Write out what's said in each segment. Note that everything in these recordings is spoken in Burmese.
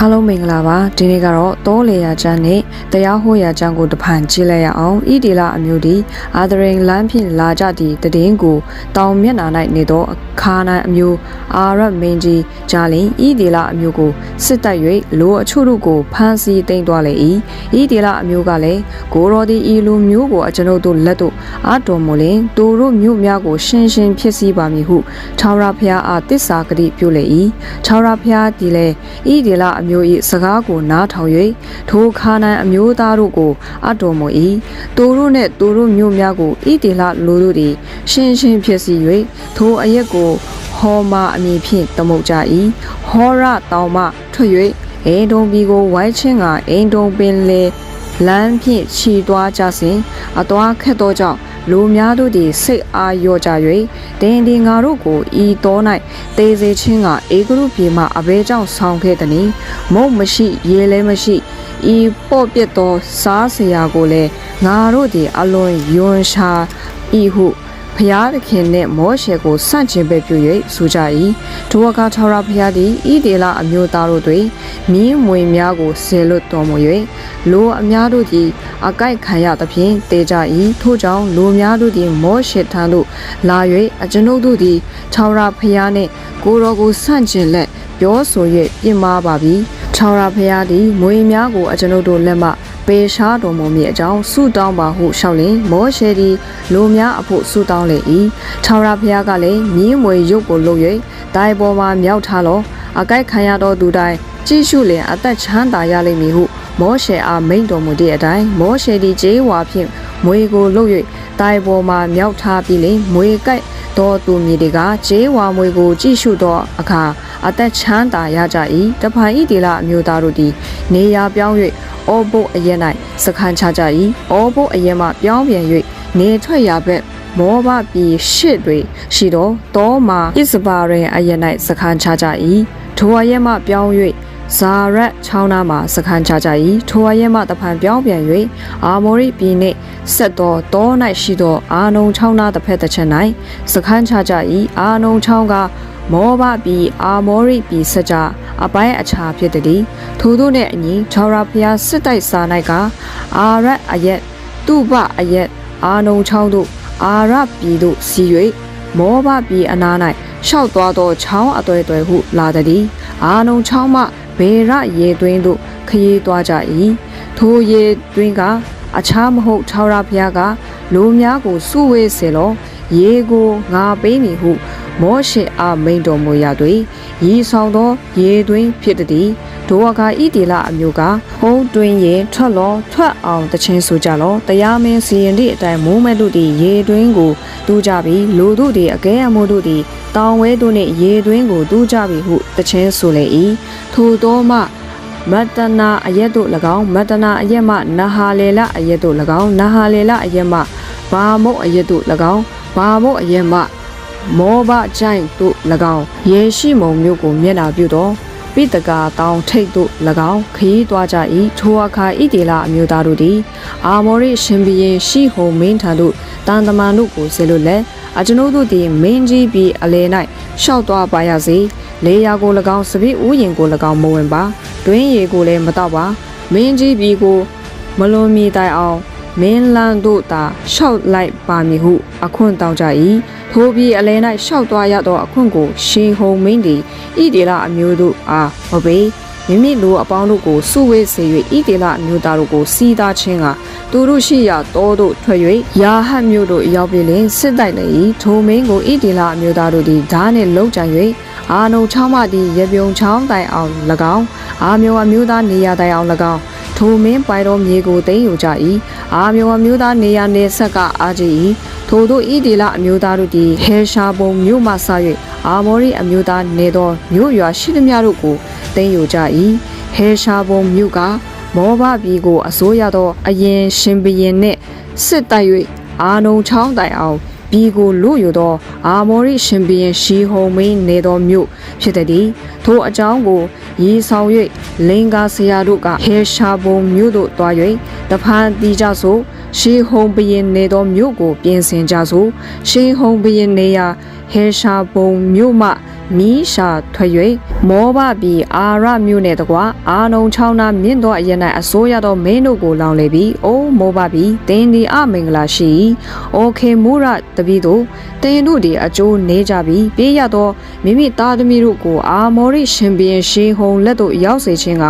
အားလုံးမင်္ဂလာပါဒီနေ့ကတော့တောလေယာချမ်းနဲ့တရားဟောရာချမ်းကိုတဖန်ကြည့်လိုက်ရအောင်ဤဒီလာအမျိုးဒီအာဒရင်လမ်းဖြင့်လာကြသည့်တည်င်းကိုတောင်မျက်နှာ၌နေသောအခါနန်အမျိုးအာရတ်မင်းကြီးဂျာလင်ဤဒီလာအမျိုးကိုစစ်တိုက်၍လိုအချို့တို့ကိုဖမ်းဆီးတိမ်သွားလေ၏ဤဒီလာအမျိုးကလည်းကိုရောဒီဤလူမျိုးကိုအကျွန်ုပ်တို့လက်သို့အာတော်မူလင်သူတို့မြို့များကိုရှင်းရှင်းဖြစ်စီပါမည်ဟုထာဝရဘုရားအားတစ္ဆာဂတိပြုလေ၏ထာဝရဘုရားသည်လည်းဤဒီလာအမျိုး၏စကားကိုနားထောင်၍ထိုခါနန်အမျိုးသားတို့ကိုအတော်မူ၏သူတို့နှင့်သူတို့မြို့များကိုဤဒီလာလူတို့သည်ရှင်းရှင်းဖြစ်စီ၍ထိုအရက်ကိုဟောမာအမည်ဖြင့်တမုတ်ကြ၏ဟောရတောင်မှထွက်၍အိမ်တုံပြည်ကိုဝိုင်းချင်းကအိမ်တုံပင်လေလမ်းဖြင့်ခြီသွားကြစဉ်အသွားခက်သောကြောင့် လူများတို့သည်စိတ်အားလျော့ကြ၍တင်းဒီငါတို့ကိုဤတော်၌တေးစေခြင်းကအေဂရုပြေမှအဘဲကြောင့်ဆောင်းခဲ့သည်။မုတ်မရှိရေလည်းမရှိဤပေါ့ပြက်သောစားစရာကိုလည်းငါတို့သည်အလွန်ယွန်ရှာဤဟု ဖျားသခင်နှင့်မောရှေကိုစန့်ကျင်ပဲပြု၍ဆိုကြ၏ထိုအခါထာဝရဘုရားသည်ဤဒေလအမျိုးသားတို့တွင်မြင်းမွေများကိုဆေလွတ်တော်မူ၍လိုအများတို့သည်အကိုက်ခံရသဖြင့်တေကြ၏ထို့ကြောင့်လိုများတို့သည်မောရှေထံသို့လာ၍အကျွန်ုပ်တို့သည်ထာဝရဘုရားနှင့်ကိုယ်တော်ကိုစန့်ကျင်လက်ပြောဆို၍ပြင်မာပါပြီထာဝရဘုရားသည်မွေများကိုအကျွန်ုပ်တို့လက်မှ ပေရှားတော်မူမည်အကြောင်းဆုတောင်းပါဟုရှောက်လင်မောရှေသည်လူများအဖို့ဆုတောင်းလေ၏ထာဝရဘုရားကလည်းမြင်းမွေရုပ်ကိုလုပ်၍ဒိုင်ပေါ်မှမြောက်ထားလောအကိုက်ခံရသောသူတိုင်းကြည့်ရှုလင်အသက်ချမ်းသာရလိမ့်မည်ဟုမောရှေအားမိန့်တော်မူသည့်အတိုင်းမောရှေသည်ဂျေးဝါဖြင့်မွေကိုလုပ်၍ဒိုင်ပေါ်မှမြောက်ထားပြီးလင်မွေကိုက် သောသူမည်တွေကဂျေးဝါမွေကို ကြည့်ရှုသောအခါအသက်ချမ်းသာရကြ၏တဖန်ဤဒေလအမျိုးသားတို့သည် နေရာပြောင်း၍အောဘုတ်အရက်၌စခန်းချကြ၏အောဘုတ်အရက်မှပြောင်းပြန်၍နေထွက်ရာဘက်မောဘပြည်ရှစ်တွေရှိသောတောမာဣစပါရင်အရက်၌စခန်းချကြ၏ထိုအရက်မှပြောင်း၍ ဇာရက်ချောင်းသားမှာစခန်းချကြ၏ထိုအရက်မှတဖန်ပြောင်းပြန်၍အာမောရိပြည်နှင့်ဆက်သောတော၌ရှိသောအာနုံချောင်းသားတစ်ဖက်တစ်ချက်၌စခန်းချကြ၏အာနုံချောင်းကမောဘပြည်အာမောရိပြည်ဆက်ကြအပိုင်းအခြားဖြစ်သည်ထို့သောနှင့်အညီချောရာဖျားစစ်တိုက်စာ၌ကအာရတ်အရက်တုပအရက်အာနုံချောင်းတို့အာရပြည်တို့စီ၍မောဘပြည်အနား၌ရှောက်သွားသောချောင်းအသွဲသွဲဟုလာသည်အာနုံချောင်းမှ ဘေရရေသွင်းတို့ခရီးသွားကြ၏ထိုရေသွင်းကအခြားမဟုတ်ချောရာဖျားကလူများကိုစုဝေးစေလောရေကိုငါပေးမည်ဟု မောရှေအားမိန်တော်မူရာတွင်ရီဆောင်သောရေသွင်းဖြစ်သည်ဒိုဝကဤတီလာအမျိုးကဟုံးတွင်ရင်ထွက်လောထွက်အောင်တခြင်းဆိုကြလောတရားမင်းစီရင်သည့်အတိုင်းမိုးမဲ့တို့သည်ရေတွင်းကိုတူးကြပြီးလူတို့သည်အကဲအမိုးတို့သည်တောင်ဝဲတို့နှင့်ရေတွင်းကိုတူးကြပြီဟုတခြင်းဆိုလေ၏ထိုသောမှမတနာအရက်တို့၎င်းမတနာအရက်မှနဟာလေလအရက်တို့၎င်းနဟာလေလအရက်မှဘာမုတ်အရက်တို့၎င်းဘာမုတ်အရက်မှ မောဘကြိုင်တို့၎င်းယေရှိမုံမျိုးကိုမျက်နာပြုသောပိတကာတောင်ထိတ်တို့၎င်းခရီးသွားကြ၏ထိုအခါဣတေလအမျိုးသားတို့သည် အာမောရိရှင်ဘီရင်ရှိဟုံမင်းထံသို့တန်တမန်တို့ကိုဆေလွတ်လက်အကျွန်ုပ်တို့သည်မင်းကြီးပြီးအလေ၌ရှောက်သွားပါရစေလေယာကို၎င်းစပည့်ဥယင်ကို၎င်းမဝင်ပါတွင်းရီကိုလည်းမတော့ပါမင်းကြီးပြီးကိုမလွန်မီတိုင်အောင် မင်းလန်းတို့သာရှောက်လိုက်ပါမည်ဟု အခွင့်တောင်းကြ၏ထိုပြီးအလဲ၌ရှောက်သွားရသောအခွင့်ကိုရှင်ဟုံမင်းသည်ဣဒေလအမျိုးတို့အားဟောပေမိမိလူအပေါင်းတို့ကိုစုဝေးစေ၍ဣဒေလအမျိုးသားတို့ကိုစီးသားခြင်းကသူတို့ရှိရာတောတို့ထွက်၍ယာဟတ်မြို့တို့ရောက်ပြီးလင်စစ်တိုက်လေ၏ထိုမင်းကိုဣဒေလအမျိုးသားတို့သည်ဓာနှင့်လုံခြံ၍အာနုံချောင်းမှသည်ရပြုံချောင်းတိုင်အောင်၎င်းအာမျိုးအမျိုးသားနေရာတိုင်အောင်၎င်း ထိုမင်းပိုင်တော်မြေကိုသိမ်းယူကြ၏အာမျိုးအမျိုးသားနေရာနေဆက်ကအာကြ၏ထို့သောဣဒေလအမျိုးသားတို့သည်ဟေရှာဘုံမြို့မှဆ၍အာမောရိအမျိုးသားနေသောမြို့ရွာရှိသမျှတို့ကိုသိမ်းယူကြ၏ဟေရှာဘုံမြို့ကမောဘပြည်ကိုအစိုးရသောအရင်ရှင်ဘရင်နှင့်စစ်တိုက်၍အာနုံချောင်းတိုင်အောင် ပြည်ကိုလူယူသောအာမောရိရှင်ဘရင်ရှီဟုံမင်းနေသောမြို့ဖြစ်သည်ထိုအကြောင်းကိုရီဆောင်၍လင်္ကာဆရာတို့ကဟေရှာဘုံမြို့သို့တွား၍တဖန်တီးကြဆိုရှေးဟုံဘရင်နေသောမြို့ကိုပြင်ဆင်ကြဆိုရှေးဟုံဘရင်နေရာဟေရှာဘုံမြို့မှ မီးရှာထွက်၍မောဘပြီးအာရမြို့နယ်တကွာအာနုံချောင်းနာမြင့်သောအရ၌အစိုးရသောမင်းတို့ကိုလောင်လေပြီးအိုးမောဘပြီးတင်းဒီအမင်္ဂလာရှိ၏အိုခေမူရတပည့်တို့တင်းတို့သည်အကျိုးနေကြပြီးပေးရသောမိမိသားသမီးတို့ကိုအာမောရိရှင်ဘီရင်ရှေဟုံလက်သို့ရောက်စေခြင်းက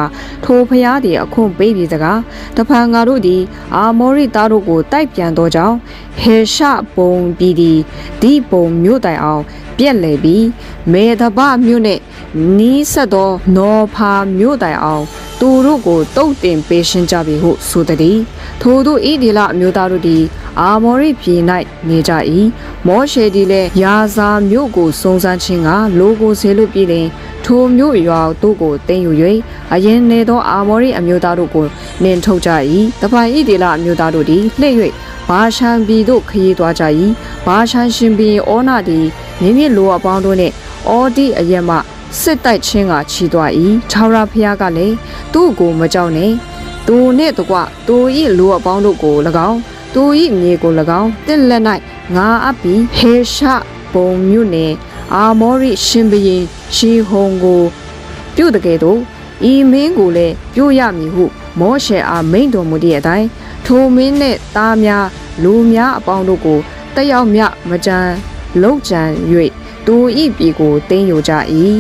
ထိုဖျားသည်အခွင့်ပေးပြီးစကားတဖန်ငါတို့သည်အာမောရိသားတို့ကိုတိုက်ပြန်သောကြောင့် ဟေရှပုံပြီးသည်ဒီပုံမြို့တိုင်အောင် ပြက်လေပြီးမေတဘမြို့နဲ့နီးဆက်သောနော်ဖာမြို့တိုင်အောင်သူတို့ကိုတုတ်တင်ပေးရှင်းကြပြီဟုဆိုသည်ထို့သောဣဒီလအမျိုးသားတို့သည် အာမောရိပြည်၌နေကြ၏မောရှေသည်လည်းယာဇာမြို့ကိုစုံစမ်းခြင်းကလိုကိုဆေလို့ပြည်လင်ထိုမြို့ရွာတို့ကိုတင်ယူ၍အရင်နေသောအာမောရိအမျိုးသားတို့ကိုနင်ထုတ်ကြ၏တပိုင်ဣဒီလအမျိုးသားတို့သည်လှည့်၍ဘာရှန်ပြည်သို့ခရီးသွားကြ၏ဘာရှန်ရှင်ပြည်ဩနာသည်မိမိလိုအပေါင်းတို့နှင့်အော်ဒီအရက်မှစစ်တိုက်ချင်းကချီသွား၏ခြောက်ရဖျားကလည်းသူ့ကိုမကြောက်နဲ့သူနှင့်တကွသူ၏လိုအပေါင်းတို့ကို၎င်း သူ၏မြေကို၎င်းတင့်လက်၌ငါအပ်ပြီးဟေရှပုံမြို့နယ်အာမောရိရှင်ဘရင်ရှီဟုံကို ပြုတ်တကယ်တော့ဤမင်းကိုလည်းပြုတ်ရမည်ဟု မောရှေအားမိန့်တော်မူသည့်အတိုင်းထိုမင်းနှင့်သားများလူများအပေါင်းတို့ကိုတက်ရောက်မြမကြံလောက်ကြံ၍သူဤပြည်ကိုတင်းယူကြ၏